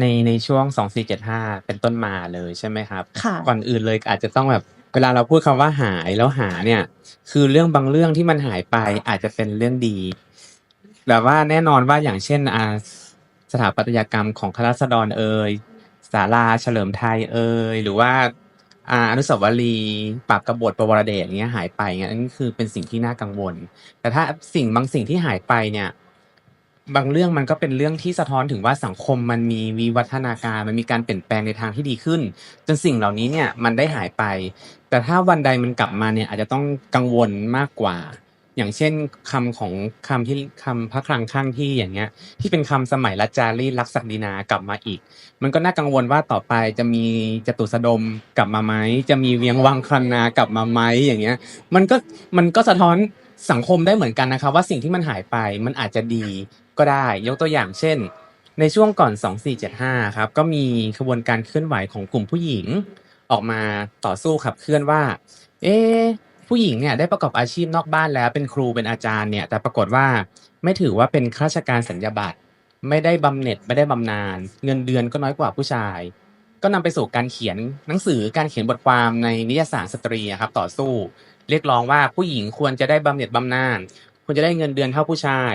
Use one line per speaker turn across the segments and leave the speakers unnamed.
ในในช่วง 2475 เป็นต้นมาเลยใช่ไหมครับ
ค่ะ
ก่อนอื่นเลยอาจจะต้องแบบเวลาเราพูดคำว่าหายแล้วหาเนี่ย คือเรื่องบางเรื่องที่มันหายไปอาจจะเป็นเรื่องดีแบบว่าแน่นอนว่าอย่างเช่นอ่าสถาปัตยกรรมของคณะรัษฎรเอ่ยศาลาเฉลิมไทยเอ่ยหรือว่าอ่าอนุสาวรีย์ปราบกบฏประวรเดชอย่างเงี้ยหายไปเงี้ยอันนี้คือเป็นสิ่งที่น่ากังวล แต่ถ้าสิ่งบางสิ่งที่หายไปเนี่ย บางเรื่องมันก็เป็นเรื่องที่สะท้อนถึงว่าสังคมมันมีวิวัฒนาการมันมีการเปลี่ยนแปลงในทางที่ดีขึ้น จนสิ่งเหล่านี้เนี่ยมันได้หายไป แต่ถ้าวันใดมันกลับมาเนี่ยอาจจะต้องกังวลมากกว่า อย่างเช่นคำของคำที่คำพระคลังข้างที่อย่างเงี้ย ที่เป็นคำสมัยรัชจารีตรักศักดินากลับมาอีก มันก็น่ากังวลว่าต่อไปจะมีจตุสดมกลับมาไหมจะมีเวียงวังคลนากลับมาไหมอย่างเงี้ย มันก็มันก็สะท้อน สังคมได้เหมือนกันนะครับ ว่าสิ่งที่มันหายไปมันอาจจะดีก็ได้ ยกตัวอย่างเช่น ในช่วงก่อน 2475ครับก็มีขบวนการเคลื่อนไหวของกลุ่มผู้หญิง ออกมาต่อสู้ขับเคลื่อนว่า เอ๊ผู้หญิงเนี่ยได้ประกอบอาชีพนอกบ้านแล้วเป็นครูเป็นอาจารย์เนี่ยแต่ปรากฏว่าไม่ถือว่าเป็นข้าราชการสัญญาบัตรไม่ได้บำเหน็จไม่ได้บำนาญเงินเดือนก็น้อยกว่าผู้ชาย ก็นำไปสู่การเขียนหนังสือการเขียนบทความในนิยสารสตรีอะครับต่อสู้ เรียกร้องว่าผู้หญิงควรจะได้บำเหน็จบำนาญควรจะได้เงินเดือนเท่าผู้ชาย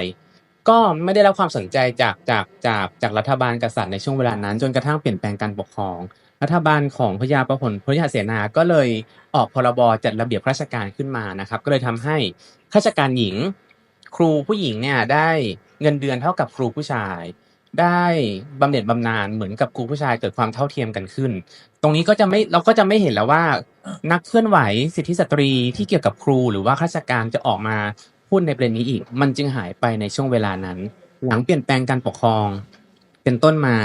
ก็ไม่ได้รับความสนใจจากจากจากจากรัฐบาลกษัตริย์ในช่วงเวลานั้น จนกระทั่งเปลี่ยนแปลงการปกครอง รัฐบาลของพระยาประหลพระยาเสนาก็เลยออกพรบจัดระเบียบข้าราชการขึ้นมานะครับ ก็เลยทำให้ข้าราชการหญิง ครูผู้หญิงเนี่ยได้เงินเดือนเท่ากับครูผู้ชาย ได้บำเหน็จบำนาญเหมือนกับครูผู้ชายเกิดความเท่าเทียมกันขึ้น ตรงนี้ก็จะไม่เราก็จะไม่เห็นแล้วว่า นักเคลื่อนไหวสิทธิสตรีที่เกี่ยวกับครูหรือว่าข้าราชการจะออกมาพูดในประเด็นนี้อีก มันจึงหายไปในช่วงเวลานั้น หลังเปลี่ยนแปลงการปกครอง เป็นต้นมา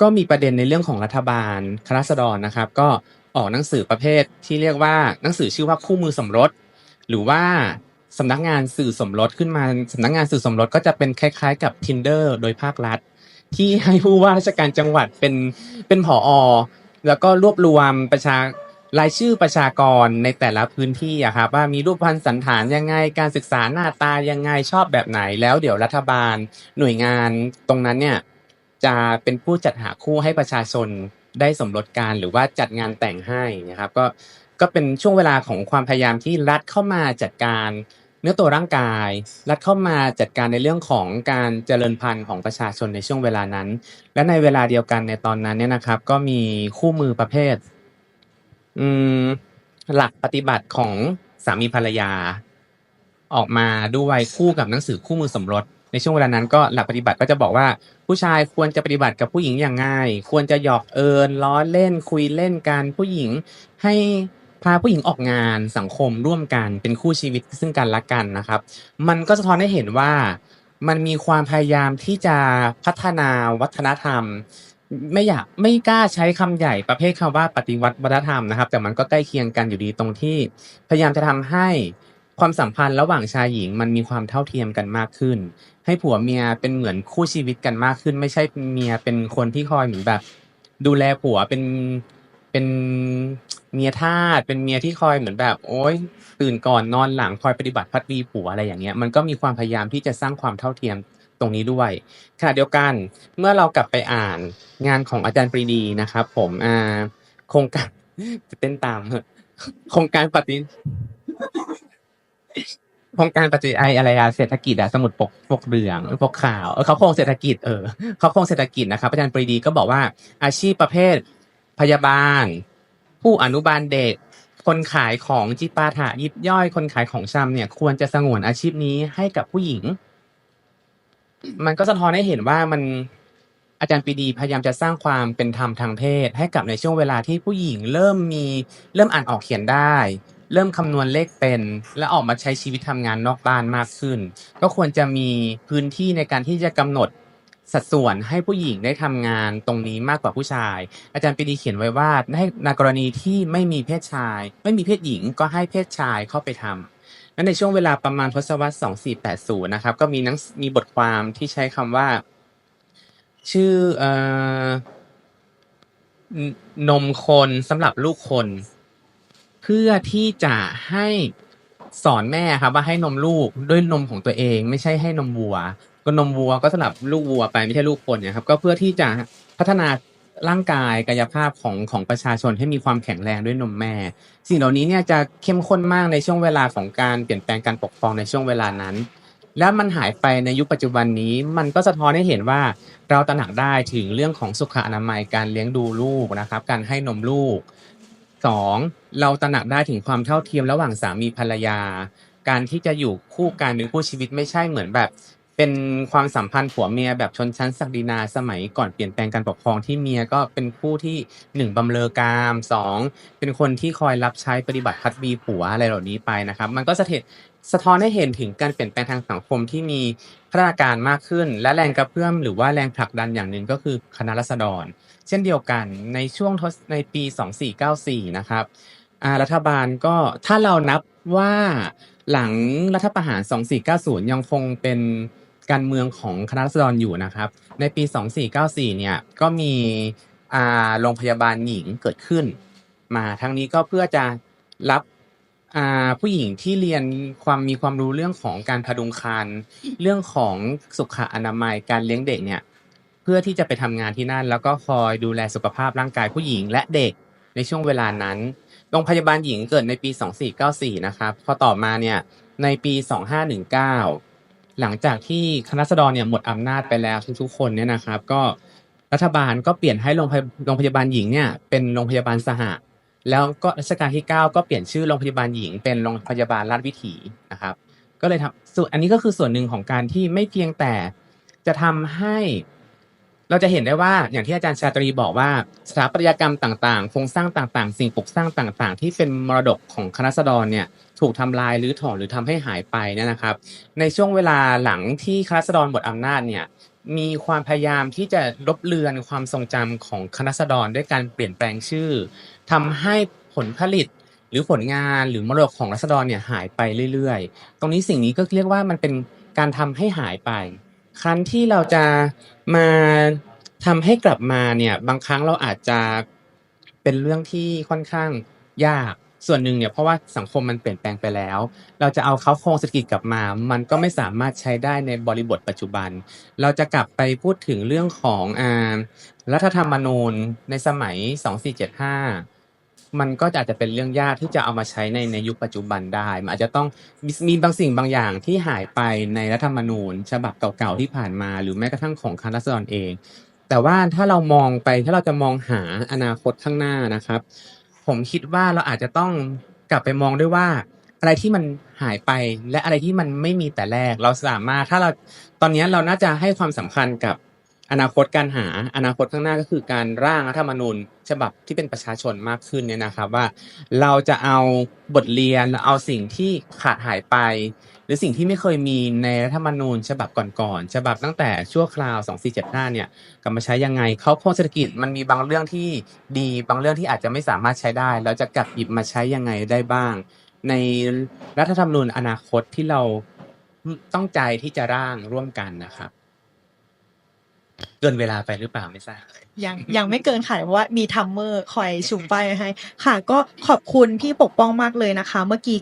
ก็มีประเด็นในเรื่องของรัฐบาลคณะรัษฎรนะครับ ก็ออกหนังสือประเภทที่เรียกว่าหนังสือชื่อว่าคู่มือสมรส หรือว่าสำนักงานสื่อสมรสขึ้นมาสำนักงานสื่อสมรสก็จะเป็นคล้าย ๆ กับ tinder โดยภาครัฐ ที่ให้ผู้ว่าราชการจังหวัดเป็นเป็นผอแล้วก็รวบรวมประชารายชื่อประชากรในแต่ละพื้นที่อะครับว่ามีรูปพันธ์สันฐานยังไงการศึกษาหน้าตายังไงชอบแบบไหนแล้วเดี๋ยวรัฐบาลหน่วยงานตรงนั้นเนี่ยจะเป็นผู้จัดหาคู่ให้ประชาชนได้สมรสกันหรือว่าจัดงานแต่งให้นะครับก็ก็เป็นช่วงเวลาของความพยายามที่รัฐเข้ามาจัดการ เนื้อตัวร่างกาย รัฐเข้ามาจัดการในเรื่องของการเจริญพันธุ์ของประชาชนในช่วงเวลานั้น และในเวลาเดียวกันในตอนนั้นเนี่ยนะครับ ก็มีคู่มือประเภทอืมหลักปฏิบัติของสามีภรรยา ออกมาด้วยคู่กับหนังสือคู่มือสมรส ในช่วงเวลานั้นก็หลักปฏิบัติก็จะบอกว่า ผู้ชายควรจะปฏิบัติกับผู้หญิงอย่างง่าย ควรจะหยอกเอิญล้อเล่นคุยเล่นกันผู้หญิงให้ พาผู้หญิงออกงานสังคมร่วมกันเป็นคู่ชีวิตซึ่งกันและกันนะครับ มันก็สะท้อนให้เห็นว่ามันมีความพยายามที่จะพัฒนาวัฒนธรรม ไม่อยากไม่กล้าใช้คำใหญ่ประเภทคำว่าปฏิวัติวัฒนธรรมนะครับ แต่มันก็ใกล้เคียงกันอยู่ดีตรงที่ พยายามจะทำให้ความสัมพันธ์ระหว่างชายหญิงมันมีความเท่าเทียมกันมากขึ้น ให้ผัวเมียเป็นเหมือนคู่ชีวิตกันมากขึ้น ไม่ใช่เมียเป็นคนที่คอยเหมือนแบบ ดูแลผัวเป็น เป็นเมียทาส เป็นเมียที่คอยเหมือนแบบ โอ๊ยตื่นก่อนนอนหลังคอยปฏิบัติพัดวีผัวอะไรอย่างเงี้ย มันก็มีความพยายามที่จะสร้างความเท่าเทียมตรงนี้ด้วยขณะเดียวกันเมื่อเรากลับไปอ่านงานของอาจารย์ปรีดีนะครับ ผมอ่าโครงการจะเต้นตามเหอะโครงการปฏิโครงการปฏิไออะไรอะเศรษฐกิจอะสมุดปกปกเหลืองปกขาวเออเขาโครงเศรษฐกิจเออเขาโครงเศรษฐกิจนะครับอาจารย์ปรีดีก็บอกว่าอาชีพประเภท พยาบาล ผู้อนุบาลเด็ก คนขายของจิปาถะยิบย่อยคนขายของชำเนี่ย ควรจะสงวนอาชีพนี้ให้กับผู้หญิง มันก็สะท้อนให้เห็นว่ามันอาจารย์ปรีดีพยายามจะสร้างความเป็นธรรมทางเพศ ให้กับในช่วงเวลาที่ผู้หญิงเริ่มมีเริ่มอ่านออกเขียนได้ เริ่มคำนวณเลขเป็น และออกมาใช้ชีวิตทำงานนอกบ้านมากขึ้น ก็ควรจะมีพื้นที่ในการที่จะกำหนด สัดส่วนให้ผู้หญิงได้ทำงานตรงนี้มากกว่าผู้ชาย อาจารย์ปรีดีเขียนไว้ว่าให้ในกรณีที่ไม่มีเพศชาย ไม่มีเพศหญิงก็ให้เพศชายเข้าไปทำและในช่วงเวลาประมาณทศวรรษ 2480 นะครับ ก็มีนังมีบทความที่ใช้คำว่า ชื่อเออนนมคนสำหรับลูกคน เพื่อที่จะให้สอนแม่ครับว่าให้นมลูกด้วยนมของตัวเอง ไม่ใช่ให้นมวัว ก็นมวัวก็สำหรับลูกวัวไปไม่ใช่ลูกคนเนี่ยครับก็เพื่อที่จะพัฒนาร่างกายกายภาพของของประชาชนให้มีความแข็งแรงด้วยนมแม่ สิ่งเหล่านี้เนี่ยจะเข้มข้นมากในช่วงเวลาของการเปลี่ยนแปลงการปกครองในช่วงเวลานั้น แล้วมันหายไปในยุคปัจจุบันนี้ มันก็สะท้อนให้เห็นว่าเราตระหนักได้ถึงเรื่องของสุขอนามัยการเลี้ยงดูลูกนะครับ การให้นมลูกสองเราตระหนักได้ถึงความเท่าเทียมระหว่างสามีภรรยา การที่จะอยู่คู่กันเป็นคู่ชีวิตไม่ใช่เหมือนแบบ เป็นความสัมพันธ์ผัวเมียแบบชนชั้นศักดินาสมัยก่อนเปลี่ยนแปลงการปกครองที่เมียก็เป็นผู้ที่หนึ่งบำเรอกามสองเป็นคนที่คอยรับใช้ปฏิบัติพัดวีผัวอะไรเหล่านี้ไปนะครับ มันก็สะเทสะท้อนให้เห็นถึงการเปลี่ยนแปลงทางสังคมที่มีพัฒนาการมากขึ้น และแรงกระเพื่อมหรือว่าแรงผลักดันอย่างหนึ่งก็คือคณะรัษฎร เช่นเดียวกันในช่วงทศในปี 2494 นะครับรัฐบาลก็ถ้าเรานับว่าหลังรัฐประหาร 2490 ยังคงเป็น การเมืองของคณะรัษฎรอยู่นะครับ ในปี 2494 เนี่ยก็มีโรงพยาบาลหญิงเกิดขึ้น มาทั้งนี้ก็เพื่อจะรับผู้หญิงที่เรียนความมีความรู้เรื่องของการพดุงครรภ์เรื่องของสุขอนามัยการเลี้ยงเด็กเนี่ยเพื่อที่จะไปทำงานที่นั่น แล้วก็คอยดูแลสุขภาพร่างกายผู้หญิงและเด็กในช่วงเวลานั้นโรงพยาบาลหญิงเกิดในปี 2494 นะครับ พอต่อมาเนี่ยในปี 2519 หลังจากที่คณะรัษฎรเนี่ยหมดอำนาจไปแล้วทุกๆคนเนี่ยนะครับ ก็รัฐบาลก็เปลี่ยนให้โรงพยาบาลหญิงเนี่ยเป็นโรงพยาบาลสหะแล้วก็รัชกาลที่ 9 ก็เปลี่ยนชื่อโรงพยาบาลหญิง เป็นโรงพยาบาลราชวิถีนะครับ ก็เลยทำส่วนอันนี้ก็คือส่วนหนึ่งของการที่ไม่เพียงแต่จะทำให้ เราจะเห็นได้ว่าอย่างที่อาจารย์ชาตรีบอกว่าสถาปัตยกรรมต่างๆโครงสร้างต่างๆ สิ่งปลูกสร้างต่างๆ ที่เป็นมรดกของคณะรัษฎรเนี่ยถูกทำลายหรือถอนหรือทำให้หายไปเนี่ยนะครับ ในช่วงเวลาหลังที่คณะรัษฎรหมดอำนาจเนี่ยมีความพยายามที่จะลบเลือนความทรงจำของคณะรัษฎรด้วยการเปลี่ยนแปลงชื่อทำให้ผลผลิตหรือผลงานหรือมรดกของรัษฎรเนี่ยหายไปเรื่อยๆ ตรงนี้สิ่งนี้ก็เรียกว่ามันเป็นการทำให้หายไป ครั้นที่เราจะมาทำให้กลับมาเนี่ยบางครั้งเราอาจจะเป็นเรื่องที่ค่อนข้างยากส่วนหนึ่งเนี่ยเพราะว่าสังคมมันเปลี่ยนแปลงไปแล้ว เราจะเอาเขาโครงเศรษฐกิจกลับมา มันก็ไม่สามารถใช้ได้ในบริบทปัจจุบัน เราจะกลับไปพูดถึงเรื่องของอ่ารัฐธรรมนูญในสมัย 2475 มันก็อาจจะเป็นเรื่องยากที่จะเอามาใช้ในในยุคปัจจุบันได้ มันอาจจะต้องมีบางสิ่งบางอย่างที่หายไปในรัฐธรรมนูญ ฉบับเก่าๆที่ผ่านมา หรือแม้กระทั่งของคณะรัษฎรเอง แต่ว่าถ้าเรามองไปถ้าเราจะมองหาอนาคตข้างหน้านะครับ ผมคิดว่าเราอาจจะต้องกลับไปมองด้วยว่า อะไรที่มันหายไปและอะไรที่มันไม่มีแต่แรก เราสามารถถ้าเราตอนนี้เราน่าจะให้ความสำคัญกับ อนาคตการหาอนาคตข้างหน้าก็คือการร่างรัฐธรรมนูญฉบับที่เป็นประชาชนมากขึ้นเนี่ยนะครับว่า เราจะเอาบทเรียนเอาสิ่งที่ขาดหายไป หรือสิ่งที่ไม่เคยมีในรัฐธรรมนูญ ฉบับก่อนๆฉบับตั้งแต่ชั่วคราว 2475เนี่ยกลับมาใช้ยังไงเขาโครงเศรษฐกิจมันมีบางเรื่องที่ดีบางเรื่องที่อาจจะไม่สามารถใช้ได้เราจะกลับหยิบมาใช้ยังไงได้บ้าง ในรัฐธรรมนูญอนาคตที่เราต้องใจที่จะร่างร่วมกันนะครับ เกินเวลาไปหรือเปล่าไม่ทราบ
ยังยังไม่เกินค่ะเพราะว่ามีทัมเมอร์คอยชูป้ายให้ค่ะ ก็ขอบคุณพี่ปกป้องมากเลยนะคะ เมื่อกี้